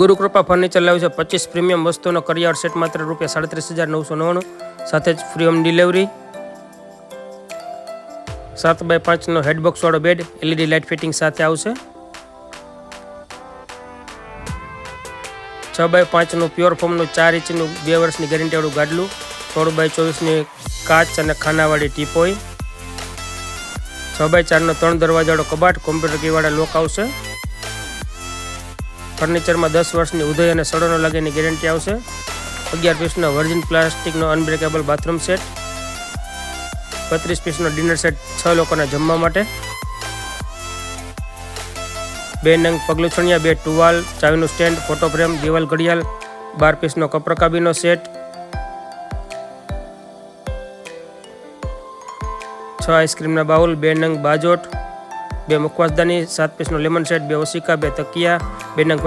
Gurukripa furniture લાવ્યું છે. પચીસ પ્રીમિયમ વસ્તુનો કરિયાવર સેટ માત્ર રૂપિયા સાડત્રીસ હજાર નવસો નવ્વાણું. સાથે જ ફ્રી હોમ ડિલિવરી સાત બાય પાંચનો હેડબોક્સવાળો બેડ એલઈડી લાઇટ ફિટિંગ સાથે આવશે. છ બાય પાંચનું પ્યોર ફોર્મનું ચાર ઇંચનું બે વર્ષની ગેરંટીવાળું ગાડલું. સોળ બાય ચોવીસની કાચ અને ખાનાવાળી ટીપોઈ છ બાય ચારનો ત્રણ દરવાજાવાળો કબાટ કોમ્પ્યુટર કીવાળા લોક આવશે. ફર્નિચરમાં દસ વર્ષની ઉદય અને સડો ન લાગેની ગેરંટી આવશે. અગિયાર પીસનો વર્જિન પ્લાસ્ટિકનો અનબ્રેકેબલ બાથરૂમ સેટ બત્રીસ પીસનો ડિનર સેટ છ લોકોના જમવા માટે. બે નંગ પગલુછણિયા બે ટુવાલ, ચાવીનું સ્ટેન્ડ, ફોટો ફ્રેમ, દિવાલ ઘડિયાળ, બાર પીસનો કપરકાબીનો સેટ છ આઈસ્ક્રીમના બાઉલ, બે નંગ બાજોટ. બે મુખવાસદાની સાત પીસનો લેમન સેટ બે ઓસિકા બે તકિયા બે નંગ